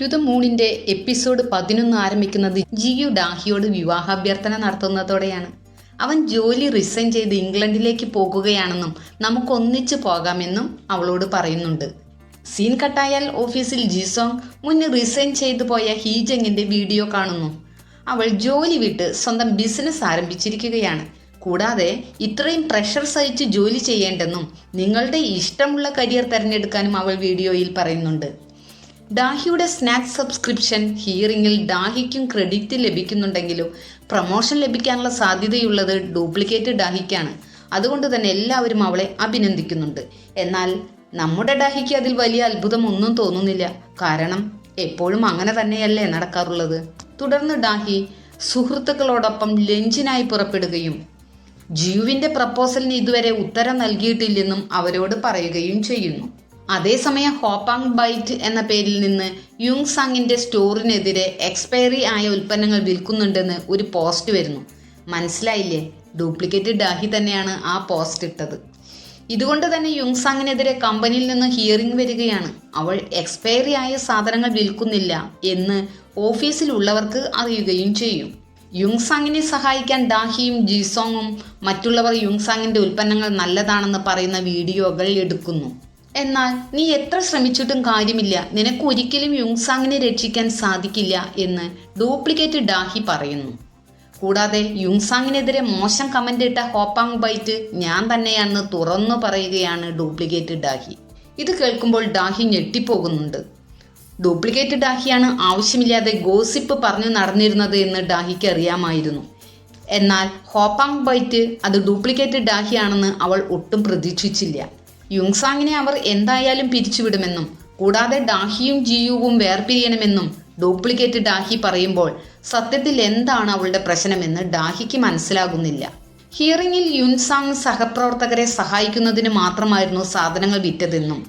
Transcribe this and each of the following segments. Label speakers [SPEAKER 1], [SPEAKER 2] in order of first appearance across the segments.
[SPEAKER 1] To the മൂണിന്റെ episode പതിനൊന്ന് ആരംഭിക്കുന്നത് ജിയു ഡാഹിയോട് വിവാഹാഭ്യർത്ഥന നടത്തുന്നതോടെയാണ്. അവൻ ജോലി റിസൈൻ ചെയ്ത് ഇംഗ്ലണ്ടിലേക്ക് പോകുകയാണെന്നും നമുക്ക് ഒന്നിച്ചു പോകാമെന്നും അവളോട് പറയുന്നുണ്ട്. സീൻ കട്ടായാൽ ഓഫീസിൽ ജിസോങ് മുന്നേ റിസൈൻ ചെയ്തു പോയ ഹീജങ്ങിന്റെ വീഡിയോ കാണുന്നു. അവൾ ജോലി വിട്ട് സ്വന്തം ബിസിനസ് ആരംഭിച്ചിരിക്കുകയാണ്. കൂടാതെ ഇത്രയും പ്രഷർ സഹിച്ച് ജോലി ചെയ്യേണ്ടെന്നും നിങ്ങളുടെ ഇഷ്ടമുള്ള കരിയർ തിരഞ്ഞെടുക്കാനും അവൾ വീഡിയോയിൽ പറയുന്നുണ്ട്. ഡാഹിയുടെ സ്നാക്സ് സബ്സ്ക്രിപ്ഷൻ ഹിയറിംഗിൽ ഡാഹിക്കും ക്രെഡിറ്റ് ലഭിക്കുന്നുണ്ടെങ്കിലും പ്രൊമോഷൻ ലഭിക്കാനുള്ള സാധ്യതയുള്ളത് ഡ്യൂപ്ലിക്കേറ്റ് ഡാഹിക്കാണ് അതുകൊണ്ട് തന്നെ എല്ലാവരും അവളെ അഭിനന്ദിക്കുന്നുണ്ട്. എന്നാൽ നമ്മുടെ ഡാഹിക്ക് അതിൽ വലിയ അത്ഭുതം ഒന്നും തോന്നുന്നില്ല. കാരണം എപ്പോഴും അങ്ങനെ തന്നെയല്ലേ നടക്കാറുള്ളത്. തുടർന്ന് ഡാഹി സുഹൃത്തുക്കളോടൊപ്പം ലഞ്ചിനായി പുറപ്പെടുകയും ജിയുവിന്റെ പ്രപ്പോസലിന് ഇതുവരെ ഉത്തരം നൽകിയിട്ടില്ലെന്നും അവരോട് പറയുകയും ചെയ്യുന്നു. അതേസമയം ഹോപ്പാങ് ബൈറ്റ് എന്ന പേരിൽ നിന്ന് യുങ് സാങ്ങിന്റെ സ്റ്റോറിനെതിരെ എക്സ്പയറി ആയ ഉൽപ്പന്നങ്ങൾ വിൽക്കുന്നുണ്ടെന്ന് ഒരു പോസ്റ്റ് വരുന്നു. മനസ്സിലായില്ലേ? ഡ്യൂപ്ലിക്കേറ്റ് ഡാഹി തന്നെയാണ് ആ പോസ്റ്റ് ഇട്ടത്. ഇതുകൊണ്ട് തന്നെ യുങ് സാങ്ങിനെതിരെ കമ്പനിയിൽ നിന്ന് ഹിയറിംഗ് വരികയാണ്. അവൾ എക്സ്പയറി ആയ സാധനങ്ങൾ വിൽക്കുന്നില്ല എന്ന് ഓഫീസിലുള്ളവർക്ക് അറിയുകയും ചെയ്യും. യുങ് സാങ്ങിനെ സഹായിക്കാൻ ഡാഹിയും ജിസോങ്ങും മറ്റുള്ളവർ യുങ് സാങ്ങിന്റെ ഉൽപ്പന്നങ്ങൾ നല്ലതാണെന്ന് പറയുന്ന വീഡിയോകൾ എടുക്കുന്നു. എന്നാൽ നീ എത്ര ശ്രമിച്ചിട്ടും കാര്യമില്ല. നിനക്ക് ഒരിക്കലും യുങ്സാങ്ങിനെ രക്ഷിക്കാൻ സാധിക്കില്ല എന്ന് ഡ്യൂപ്ലിക്കേറ്റ് ഡാഹി പറയുന്നു. കൂടാതെ യുങ്സാങ്ങിനെതിരെ മോശം കമന്റ് ഇട്ട ഹോപ്പാങ് ബൈറ്റ് ഞാൻ തന്നെയാണെന്ന് തുറന്നു പറയുകയാണ് ഡ്യൂപ്ലിക്കേറ്റ് ഡാഹി. ഇത് കേൾക്കുമ്പോൾ ഡാഹി ഞെട്ടിപ്പോകുന്നുണ്ട്. ഡ്യൂപ്ലിക്കേറ്റ് ഡാഹിയാണ് ആവശ്യമില്ലാതെ ഗോസിപ്പ് പറഞ്ഞു നടന്നിരുന്നത് എന്ന് ഡാഹിക്ക് അറിയാമായിരുന്നു. എന്നാൽ ഹോപ്പാങ് ബൈറ്റ് അത് ഡ്യൂപ്ലിക്കേറ്റ് ഡാഹിയാണെന്ന് അവൾ ഒട്ടും പ്രതീക്ഷിച്ചില്ല. യുങ്സാങ്ങിനെ അവർ എന്തായാലും പിരിച്ചുവിടുമെന്നും കൂടാതെ ഡാഹിയും ജിയുവും വേർപിരിയണമെന്നും ഡ്യൂപ്ലിക്കേറ്റ് ഡാഹി പറയുമ്പോൾ സത്യത്തിൽ എന്താണ് അവളുടെ പ്രശ്നമെന്ന് ഡാഹിക്ക് മനസ്സിലാകുന്നില്ല. ഹിയറിംഗിൽ യുൻസാങ് സഹപ്രവർത്തകരെ സഹായിക്കുന്നതിന് മാത്രമായിരുന്നു സാധനങ്ങൾ വിറ്റതെന്നും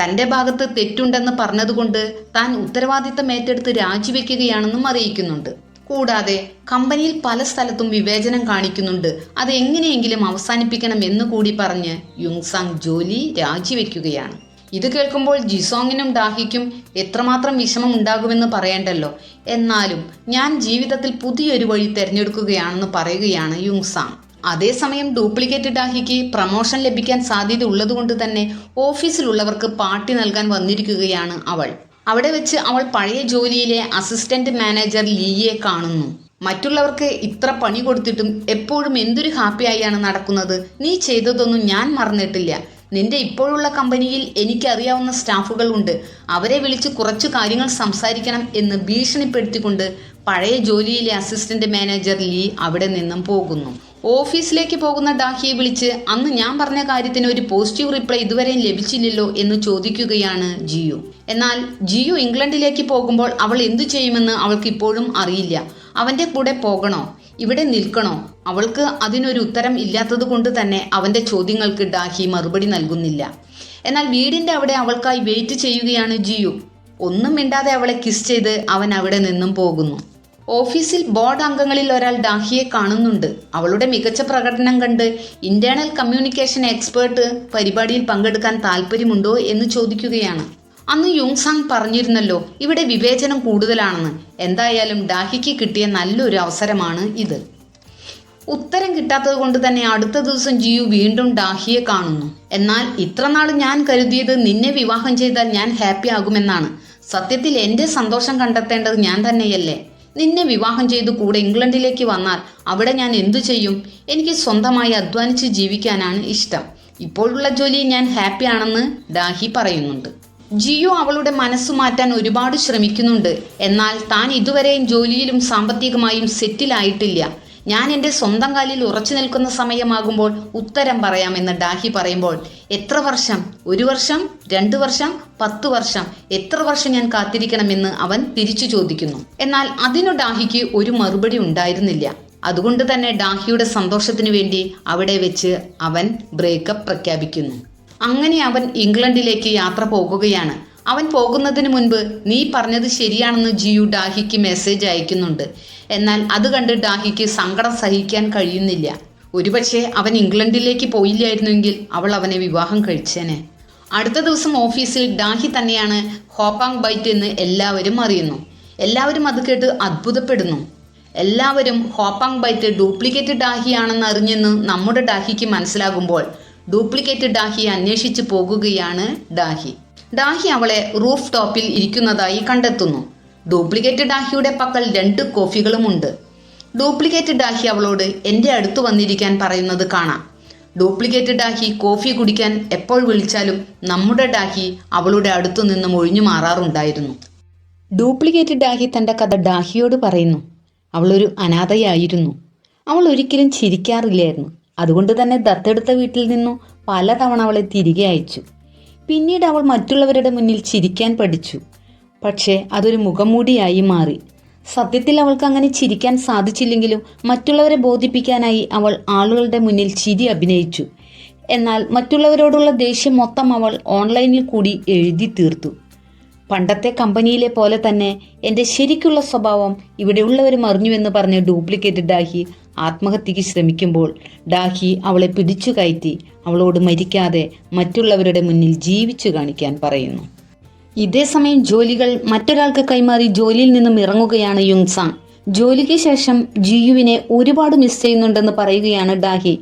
[SPEAKER 1] തന്റെ ഭാഗത്ത് തെറ്റുണ്ടെന്ന് പറഞ്ഞതുകൊണ്ട് താൻ ഉത്തരവാദിത്തം ഏറ്റെടുത്ത് രാജിവെക്കുകയാണെന്നും അറിയിക്കുന്നുണ്ട്. കൂടാതെ കമ്പനിയിൽ പല സ്ഥലത്തും വിവേചനം കാണിക്കുന്നുണ്ട്. അത് എങ്ങനെയെങ്കിലും അവസാനിപ്പിക്കണം എന്ന് കൂടി പറഞ്ഞ് യുങ്സാങ് ജോലി രാജിവെക്കുകയാണ്. ഇത് കേൾക്കുമ്പോൾ ജിസോങ്ങിനും ഡാഹിക്കും എത്രമാത്രം വിഷമം ഉണ്ടാകുമെന്ന് പറയണ്ടല്ലോ. എന്നാലും ഞാൻ ജീവിതത്തിൽ പുതിയൊരു വഴി തിരഞ്ഞെടുക്കുകയാണെന്ന് പറയുകയാണ് യുങ്സാങ്. അതേസമയം ഡ്യൂപ്ലിക്കേറ്റ് ഡാഹിക്ക് പ്രമോഷൻ ലഭിക്കാൻ സാധ്യത ഉള്ളതുകൊണ്ട് തന്നെ ഓഫീസിലുള്ളവർക്ക് പാർട്ടി നൽകാൻ വന്നിരിക്കുകയാണ് അവൾ. അവിടെ വെച്ച് അവൾ പഴയ ജോലിയിലെ അസിസ്റ്റന്റ് മാനേജർ ലീയെ കാണുന്നു. മറ്റുള്ളവർക്ക് ഇത്ര പണി കൊടുത്തിട്ടും എപ്പോഴും എന്തൊരു ഹാപ്പിയായാണ് നടക്കുന്നത്? നീ ചെയ്തതൊന്നും ഞാൻ മറന്നിട്ടില്ല. നിന്റെ ഇപ്പോഴുള്ള കമ്പനിയിൽ എനിക്കറിയാവുന്ന സ്റ്റാഫുകൾ ഉണ്ട്. അവരെ വിളിച്ച് കുറച്ച് കാര്യങ്ങൾ സംസാരിക്കണം എന്ന് ഭീഷണിപ്പെടുത്തിക്കൊണ്ട് പഴയ ജോലിയിലെ അസിസ്റ്റന്റ് മാനേജർ ലീ അവിടെ നിന്നും പോകുന്നു. ഓഫീസിലേക്ക് പോകുന്ന ഡാഹിയെ വിളിച്ച് അന്ന് ഞാൻ പറഞ്ഞ കാര്യത്തിന് ഒരു പോസിറ്റീവ് റിപ്ലൈ ഇതുവരെയും ലഭിച്ചില്ലല്ലോ എന്ന് ചോദിക്കുകയാണ് ജിയു. എന്നാൽ ജിയു ഇംഗ്ലണ്ടിലേക്ക് പോകുമ്പോൾ അവൾ എന്തു ചെയ്യുമെന്ന് അവൾക്ക് ഇപ്പോഴും അറിയില്ല. അവന്റെ കൂടെ പോകണോ? ഇവിടെ നിൽക്കണോ? അവൾക്ക് അതിനൊരു ഉത്തരം ഇല്ലാത്തത് കൊണ്ട് തന്നെ അവന്റെ ചോദ്യങ്ങൾക്ക് ഡാഹി മറുപടി നൽകുന്നില്ല. എന്നാൽ വീടിന്റെ അവിടെ അവൾക്കായി വെയിറ്റ് ചെയ്യുകയാണ് ജിയു. ഒന്നും മിണ്ടാതെ അവളെ കിസ് ചെയ്ത് അവൻ അവിടെ നിന്നും പോകുന്നു. ഓഫീസിൽ ബോർഡ് അംഗങ്ങളിൽ ഒരാൾ ഡാഹിയെ കാണുന്നുണ്ട്. അവളുടെ മികച്ച പ്രകടനം കണ്ട് ഇന്റേണൽ കമ്മ്യൂണിക്കേഷൻ എക്സ്പേർട്ട് പരിപാടിയിൽ പങ്കെടുക്കാൻ താല്പര്യമുണ്ടോ എന്ന് ചോദിക്കുകയാണ്. അന്ന് യുങ്സാങ് പറഞ്ഞിരുന്നല്ലോ ഇവിടെ വിവേചനം കൂടുതലാണെന്ന്. എന്തായാലും ഡാഹിക്ക് കിട്ടിയ നല്ലൊരു അവസരമാണ് ഇത്. ഉത്തരം കിട്ടാത്തത് കൊണ്ട് തന്നെ അടുത്ത ദിവസം ജിയു വീണ്ടും ഡാഹിയെ കാണുന്നു. എന്നാൽ ഇത്രനാൾ ഞാൻ കരുതിയത് നിന്നെ വിവാഹം ചെയ്താൽ ഞാൻ ഹാപ്പി ആകുമെന്നാണ്. സത്യത്തിൽ എന്റെ സന്തോഷം കണ്ടെത്തേണ്ടത് ഞാൻ തന്നെയല്ലേ? നിന്നെ വിവാഹം ചെയ്തു കൂടെ ഇംഗ്ലണ്ടിലേക്ക് വന്നാൽ അവിടെ ഞാൻ എന്തു ചെയ്യും? എനിക്ക് സ്വന്തമായി അധ്വാനിച്ച് ജീവിക്കാനാണ് ഇഷ്ടം. ഇപ്പോഴുള്ള ജോലി ഞാൻ ഹാപ്പിയാണെന്ന് ഡാഹി പറയുന്നുണ്ട്. ജിയോ അവളുടെ മനസ്സ് മാറ്റാൻ ഒരുപാട് ശ്രമിക്കുന്നുണ്ട്. എന്നാൽ താൻ ഇതുവരെയും ജോലിയിലും സാമ്പത്തികമായും സെറ്റിലായിട്ടില്ല. ഞാൻ എന്റെ സ്വന്തം കാലിൽ ഉറച്ചു നിൽക്കുന്ന സമയമാകുമ്പോൾ ഉത്തരം പറയാമെന്ന് ഡാഹി പറയുമ്പോൾ എത്ര വർഷം? ഒരു വർഷം? രണ്ടു വർഷം? പത്ത് വർഷം? എത്ര വർഷം ഞാൻ കാത്തിരിക്കണമെന്ന് അവൻ തിരിച്ചു ചോദിക്കുന്നു. എന്നാൽ അതിനു ഡാഹിക്ക് ഒരു മറുപടി ഉണ്ടായിരുന്നില്ല. അതുകൊണ്ട് തന്നെ ഡാഹിയുടെ സന്തോഷത്തിനു വേണ്ടി അവിടെ വെച്ച് അവൻ ബ്രേക്കപ്പ് പ്രഖ്യാപിക്കുന്നു. അങ്ങനെ അവൻ ഇംഗ്ലണ്ടിലേക്ക് യാത്ര പോകുകയാണ്. അവൻ പോകുന്നതിന് മുൻപ് നീ പറഞ്ഞത് ശരിയാണെന്ന് ജിയു ഡാഹിക്ക് മെസ്സേജ് അയക്കുന്നുണ്ട്. എന്നാൽ അത് കണ്ട് ഡാഹിക്ക് സങ്കടം സഹിക്കാൻ കഴിയുന്നില്ല. ഒരുപക്ഷെ അവൻ ഇംഗ്ലണ്ടിലേക്ക് പോയില്ലായിരുന്നുവെങ്കിൽ അവൾ അവനെ വിവാഹം കഴിച്ചേനെ. അടുത്ത ദിവസം ഓഫീസിൽ ഡാഹി തന്നെയാണ് ഹോപ്പാങ് ബൈറ്റ് എന്ന് എല്ലാവരും അറിയുന്നു. എല്ലാവരും അത് കേട്ട് അത്ഭുതപ്പെടുന്നു. എല്ലാവരും ഹോപ്പാങ് ബൈറ്റ് ഡ്യൂപ്ലിക്കേറ്റ് ഡാഹിയാണെന്ന് അറിഞ്ഞെന്ന് നമ്മുടെ ഡാഹിക്ക് മനസ്സിലാകുമ്പോൾ ഡ്യൂപ്ലിക്കേറ്റ് ഡാഹി അന്വേഷിച്ചു പോകുകയാണ് ഡാഹി ഡാഹി അവളെ റൂഫ് ടോപ്പിൽ ഇരിക്കുന്നതായി കണ്ടെത്തുന്നു. ഡ്യൂപ്ലിക്കേറ്റ് ഡാഹിയുടെ പക്കൽ രണ്ട് കോഫികളുമുണ്ട്. ഡ്യൂപ്ലിക്കേറ്റ് ഡാഹി അവളോട് എന്റെ അടുത്ത് വന്നിരിക്കാൻ പറയുന്നത് കാണാം. ഡ്യൂപ്ലിക്കേറ്റ് ഡാഹി കോഫി കുടിക്കാൻ എപ്പോൾ വിളിച്ചാലും നമ്മുടെ ഡാഹി അവളുടെ അടുത്തു നിന്നും ഒഴിഞ്ഞു മാറാറുണ്ടായിരുന്നു. ഡ്യൂപ്ലിക്കേറ്റ് ഡാഹി തന്റെ കഥ ഡാഹിയോട് പറയുന്നു. അവളൊരു അനാഥയായിരുന്നു. അവൾ ഒരിക്കലും ചിരിക്കാറില്ലായിരുന്നു. അതുകൊണ്ട് തന്നെ ദത്തെടുത്ത വീട്ടിൽ നിന്നു പലതവണ അവളെ തിരികെ അയച്ചു. പിന്നീട് അവൾ മറ്റുള്ളവരുടെ മുന്നിൽ ചിരിക്കാൻ പഠിച്ചു. പക്ഷേ അതൊരു മുഖംമൂടിയായി മാറി. സത്യത്തിൽ അവൾക്ക് അങ്ങനെ ചിരിക്കാൻ സാധിച്ചില്ലെങ്കിലും മറ്റുള്ളവരെ ബോധിപ്പിക്കാനായി അവൾ ആളുകളുടെ മുന്നിൽ ചിരി അഭിനയിച്ചു. എന്നാൽ മറ്റുള്ളവരോടുള്ള ദേഷ്യം മൊത്തം അവൾ ഓൺലൈനിൽ കൂടി എഴുതി തീർത്തു. പണ്ടത്തെ കമ്പനിയിലെ പോലെ തന്നെ എന്റെ ശരിക്കുള്ള സ്വഭാവം ഇവിടെയുള്ളവരും അറിഞ്ഞുവെന്ന് പറഞ്ഞ് ഡ്യൂപ്ലിക്കേറ്റ് ഡാഹി ആത്മഹത്യക്ക് ശ്രമിക്കുമ്പോൾ ഡാഹി അവളെ പിടിച്ചു കയറ്റി അവളോട് മരിക്കാതെ മറ്റുള്ളവരുടെ മുന്നിൽ ജീവിച്ചു കാണിക്കാൻ പറയുന്നു. ഇതേസമയം ജോലികൾ മറ്റൊരാൾക്ക് കൈമാറി ജോലിയിൽ നിന്നും ഇറങ്ങുകയാണ് യുങ്സാങ് ജോലിക്ക് ശേഷം ജിയുവിനെ ഒരുപാട് മിസ് ചെയ്യുന്നുണ്ടെന്ന് പറയുകയാണ് ഡാഹി.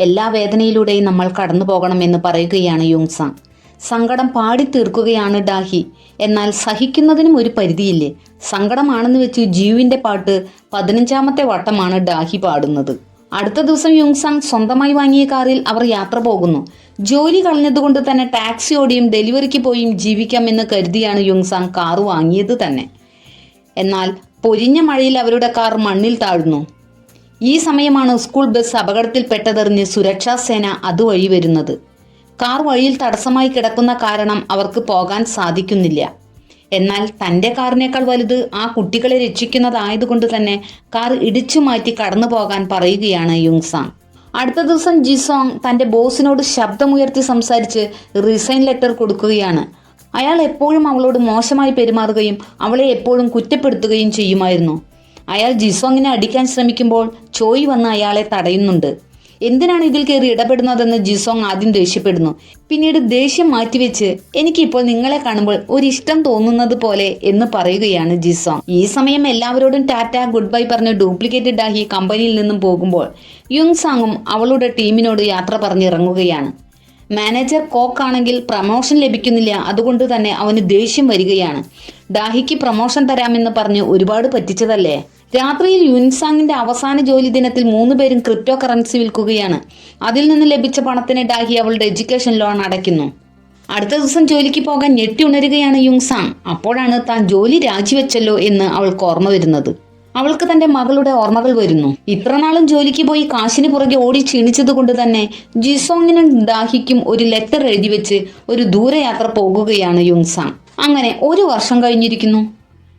[SPEAKER 1] എല്ലാ വേദനയിലൂടെയും നമ്മൾ കടന്നു പോകണമെന്ന് പറയുകയാണ് യുങ്സാങ് സങ്കടം പാടി തീർക്കുകയാണ് ഡാഹി. എന്നാൽ സഹിക്കുന്നതിനും ഒരു പരിധിയില്ലേ? സങ്കടമാണെന്ന് വെച്ച് ജീവിന്റെ പാട്ട് പതിനഞ്ചാമത്തെ വട്ടമാണ് ഡാഹി പാടുന്നത്. അടുത്ത ദിവസം യുങ്സാങ് സ്വന്തമായി വാങ്ങിയ കാറിൽ അവർ യാത്ര പോകുന്നു. ജോലി കളഞ്ഞതുകൊണ്ട് തന്നെ ടാക്സി ഓടിയും ഡെലിവറിക്ക് പോയും ജീവിക്കാമെന്ന് കരുതിയാണ് യുങ്സാങ് കാർ വാങ്ങിയത് തന്നെ. എന്നാൽ പൊരിഞ്ഞ മഴയിൽ അവരുടെ കാർ മണ്ണിൽ താഴ്ന്നു. ഈ സമയമാണ് സ്കൂൾ ബസ് അപകടത്തിൽപ്പെട്ടതെറിഞ്ഞ് സുരക്ഷാ സേന അതുവഴി വരുന്നത്. കാർ വഴിയിൽ തടസ്സമായി കിടക്കുന്ന കാരണം അവർക്ക് പോകാൻ സാധിക്കുന്നില്ല. എന്നാൽ തന്റെ കാറിനേക്കാൾ വലുത് ആ കുട്ടികളെ രക്ഷിക്കുന്നതായതുകൊണ്ട് തന്നെ കാർ ഇടിച്ചു മാറ്റി കടന്നു പോകാൻ പറയുകയാണ് യുങ്സാങ് അടുത്ത ദിവസം ജിസോങ് തന്റെ ബോസിനോട് ശബ്ദമുയർത്തി സംസാരിച്ച് റിസൈൻ ലെറ്റർ കൊടുക്കുകയാണ്. അയാൾ എപ്പോഴും അവളോട് മോശമായി പെരുമാറുകയും അവളെ എപ്പോഴും കുറ്റപ്പെടുത്തുകയും ചെയ്യുമായിരുന്നു. അയാൾ ജിസോങ്ങിനെ അടിക്കാൻ ശ്രമിക്കുമ്പോൾ ചോയ് വന്ന് അയാളെ തടയുന്നുണ്ട്. എന്തിനാണ് ഇതിൽ കയറി ഇടപെടുന്നതെന്ന് ജിസോങ് ആദ്യം ദേഷ്യപ്പെടുന്നു. പിന്നീട് ദേഷ്യം മാറ്റിവെച്ച് എനിക്കിപ്പോൾ നിങ്ങളെ കാണുമ്പോൾ ഒരു ഇഷ്ടം തോന്നുന്നത് പോലെ എന്ന് പറയുകയാണ് ജിസോങ്. ഈ സമയം എല്ലാവരോടും ടാറ്റ ഗുഡ് ബൈ പറഞ്ഞ് ഡ്യൂപ്ലിക്കേറ്റ് ഡാഹി കമ്പനിയിൽ നിന്നും പോകുമ്പോൾ യുങ് സാങ്ങും അവളുടെ ടീമിനോട് യാത്ര പറഞ്ഞിറങ്ങുകയാണ്. മാനേജർ കോക്ക് ആണെങ്കിൽ പ്രമോഷൻ ലഭിക്കുന്നില്ല അതുകൊണ്ട് തന്നെ അവന് ദേഷ്യം വരികയാണ്. ഡാഹിക്ക് പ്രമോഷൻ തരാമെന്ന് പറഞ്ഞ് ഒരുപാട് പറ്റിച്ചതല്ലേ? രാത്രിയിൽ യുൻസാങ്ങിന്റെ അവസാന ജോലി ദിനത്തിൽ മൂന്ന് പേരും ക്രിപ്റ്റോ കറൻസി വിൽക്കുകയാണ്. അതിൽ നിന്ന് ലഭിച്ച പണത്തിന് ഡാഹി അവളുടെ എഡ്യൂക്കേഷൻ ലോൺ അടയ്ക്കുന്നു. അടുത്ത ദിവസം ജോലിക്ക് പോകാൻ ഞെട്ടി ഉണരുകയാണ് യുങ്സാങ് അപ്പോഴാണ് താൻ ജോലി രാജിവെച്ചല്ലോ എന്ന് അവൾക്ക് ഓർമ്മ വരുന്നത്. അവൾക്ക് തന്റെ മകളുടെ ഓർമ്മകൾ വരുന്നു. ഇത്രനാളും ജോലിക്ക് പോയി കാശിന് പുറകെ ഓടി ക്ഷീണിച്ചത് കൊണ്ട് തന്നെ ജിസോങ്ങിനും ദാഹിക്കും ഒരു ലെറ്റർ എഴുതി വെച്ച് ഒരു ദൂരയാത്ര പോകുകയാണ് യുങ്സാങ് അങ്ങനെ ഒരു വർഷം കഴിഞ്ഞിരിക്കുന്നു.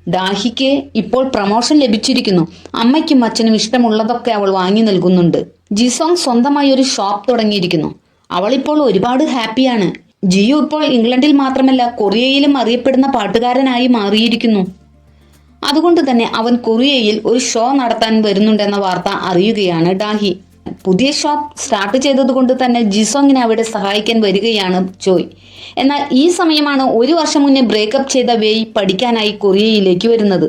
[SPEAKER 1] ദാഹിക്ക് ഇപ്പോൾ പ്രമോഷൻ ലഭിച്ചിരിക്കുന്നു. അമ്മയ്ക്കും അച്ഛനും ഇഷ്ടമുള്ളതൊക്കെ അവൾ വാങ്ങി നൽകുന്നുണ്ട്. ജിസോങ് സ്വന്തമായി ഒരു ഷോപ്പ് തുടങ്ങിയിരിക്കുന്നു. അവൾ ഇപ്പോൾ ഒരുപാട് ഹാപ്പിയാണ്. ജിയു ഇപ്പോൾ ഇംഗ്ലണ്ടിൽ മാത്രമല്ല കൊറിയയിലും അറിയപ്പെടുന്ന പാട്ടുകാരനായി മാറിയിരിക്കുന്നു. അതുകൊണ്ട് തന്നെ അവൻ കൊറിയയിൽ ഒരു ഷോ നടത്താൻ വരുന്നുണ്ടെന്ന വാർത്ത അറിയുകയാണ് ഡാഹി പുതിയ ഷോപ്പ് സ്റ്റാർട്ട് ചെയ്തതുകൊണ്ട് തന്നെ ജിസോങ്ങിനെ അവിടെ സഹായിക്കാൻ വരികയാണ് ചോയ് എന്നാൽ ഈ സമയമാണ് ഒരു വർഷം മുന്നേ ബ്രേക്കപ്പ് ചെയ്ത വേയി പഠിക്കാനായി കൊറിയയിലേക്ക് വരുന്നത്.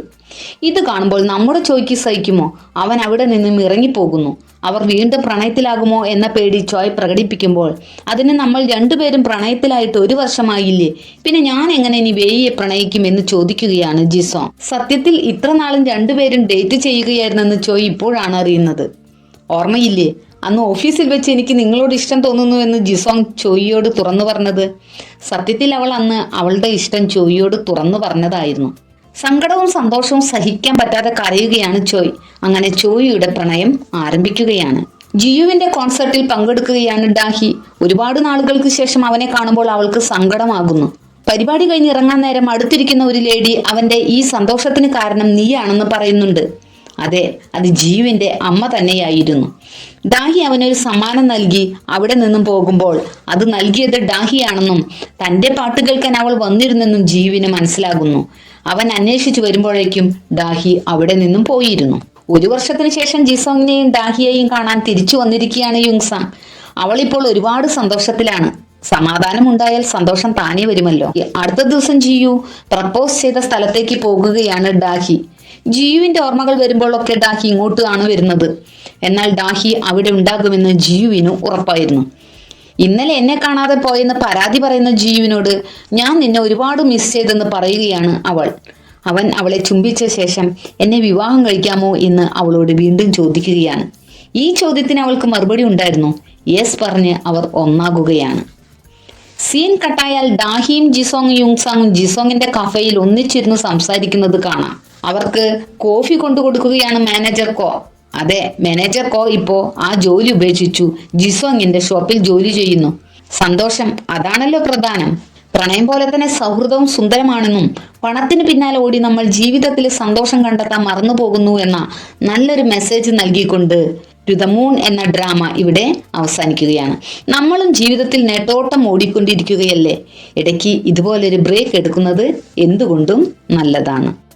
[SPEAKER 1] ഇത് കാണുമ്പോൾ നമ്മുടെ ചോയ്ക്ക് സഹിക്കുമോ? അവൻ അവിടെ നിന്നും ഇറങ്ങിപ്പോകുന്നു. അവർ വീണ്ടും പ്രണയത്തിലാകുമോ എന്ന പേടി ചോയ് പ്രകടിപ്പിക്കുമ്പോൾ അതിന് നമ്മൾ രണ്ടുപേരും പ്രണയത്തിലായിട്ട് ഒരു വർഷമായില്ലേ? പിന്നെ ഞാൻ എങ്ങനെ ഇനി വേയിയെ പ്രണയിക്കുമെന്ന് ചോദിക്കുകയാണ് ജിസോ സത്യത്തിൽ ഇത്ര നാളും രണ്ടുപേരും ഡേറ്റ് ചെയ്യുകയായിരുന്നെന്ന് ചോയ് ഇപ്പോഴാണ് അറിയുന്നത്. ഓർമ്മയില്ലേ? അന്ന് ഓഫീസിൽ വെച്ച് എനിക്ക് നിങ്ങളോട് ഇഷ്ടം തോന്നുന്നു എന്ന് ജിസോങ് ചോയിയോട് തുറന്നു പറഞ്ഞത്. സത്യത്തിൽ അവൾ അന്ന് അവളുടെ ഇഷ്ടം ചോയിയോട് തുറന്നു പറഞ്ഞതായിരുന്നു. സങ്കടവും സന്തോഷവും സഹിക്കാൻ പറ്റാതെ കരയുകയാണ് ചോയ്. അങ്ങനെ ചോയിയുടെ പ്രണയം ആരംഭിക്കുകയാണ്. ജിയുവിന്റെ കോൺസെർട്ടിൽ പങ്കെടുക്കുകയാണ് ഡാഹി. ഒരുപാട് നാളുകൾക്ക് ശേഷം അവനെ കാണുമ്പോൾ അവൾക്ക് സങ്കടമാകുന്നു. പരിപാടി കഴിഞ്ഞ് ഇറങ്ങാൻ നേരം അടുത്തിരിക്കുന്ന ഒരു ലേഡി അവന്റെ ഈ സന്തോഷത്തിന് കാരണം നീയാണെന്ന് പറയുന്നുണ്ട്. അതെ അത് ജീവിന്റെ അമ്മ തന്നെയായിരുന്നു. ദാഹി അവനൊരു സമ്മാനം നൽകി അവിടെ നിന്നും പോകുമ്പോൾ അത് നൽകിയത് ഡാഹിയാണെന്നും തന്റെ പാട്ട് കേൾക്കാൻ അവൾ വന്നിരുന്നെന്നും ജീവിന് മനസ്സിലാകുന്നു. അവൻ അന്വേഷിച്ചു വരുമ്പോഴേക്കും ഡാഹി അവിടെ നിന്നും പോയിരുന്നു. ഒരു വർഷത്തിന് ശേഷം ജിസോങ്ങിനെയും ഡാഹിയെയും കാണാൻ തിരിച്ചു വന്നിരിക്കുകയാണ് അവൾ ഇപ്പോൾ ഒരുപാട് സന്തോഷത്തിലാണ്. സമാധാനം ഉണ്ടായാൽ സന്തോഷം താനേ വരുമല്ലോ. അടുത്ത ദിവസം ജിയു പ്രപ്പോസ് ചെയ്ത സ്ഥലത്തേക്ക് പോകുകയാണ് ഡാഹി ജിയുവിന്റെ ഓർമ്മകൾ വരുമ്പോഴൊക്കെ ഡാഹി ഇങ്ങോട്ടാണ് വരുന്നത്. എന്നാൽ ഡാഹി അവിടെ ഉണ്ടാകുമെന്ന് ജിയുവിന് ഉറപ്പായിരുന്നു. ഇന്നലെ എന്നെ കാണാതെ പോയെന്ന് പരാതി പറയുന്ന ജിയുവിനോട് ഞാൻ നിന്നെ ഒരുപാട് മിസ് ചെയ്തെന്ന് പറയുകയാണ് അവൾ. അവൻ അവളെ ചുംബിച്ച ശേഷം എന്നെ വിവാഹം കഴിക്കാമോ എന്ന് അവളോട് വീണ്ടും ചോദിക്കുകയാണ്. ഈ ചോദ്യത്തിന് അവൾക്ക് മറുപടി ഉണ്ടായിരുന്നു. യെസ് പറഞ്ഞ് അവർ ഒന്നാകുകയാണ്. സീൻ കട്ടായാൽ ഡാഹിയും ജിസോങ് യുങ്സാങ്ങും ജിസോങ്ങിന്റെ കഫയിൽ ഒന്നിച്ചിരുന്ന് സംസാരിക്കുന്നത് കാണാം. അവർക്ക് കോഫി കൊണ്ടു കൊടുക്കുകയാണ് മാനേജർ കോ. അതെ മാനേജർ കോ ഇപ്പോ ആ ജോലി ഉപേക്ഷിച്ചു. ജിസോങ്ങിന്റെ ഷോപ്പിൽ ജോലി ചെയ്യുന്നു. സന്തോഷം അതാണല്ലോ പ്രധാനം. പ്രണയം പോലെ തന്നെ സൗഹൃദവും സുന്ദരമാണെന്നും പണത്തിന് പിന്നാലെ ഓടി നമ്മൾ ജീവിതത്തിൽ സന്തോഷം കണ്ടെത്താൻ മറന്നു പോകുന്നു എന്ന നല്ലൊരു മെസ്സേജ് നൽകിക്കൊണ്ട് ടു ദ മൂൺ എന്ന ഡ്രാമ ഇവിടെ അവസാനിക്കുകയാണ്. നമ്മളും ജീവിതത്തിൽ നേട്ടോട്ടം ഓടിക്കൊണ്ടിരിക്കുകയല്ലേ? ഇടയ്ക്ക് ഇതുപോലൊരു ബ്രേക്ക് എടുക്കുന്നത് എന്തുകൊണ്ടും നല്ലതാണ്.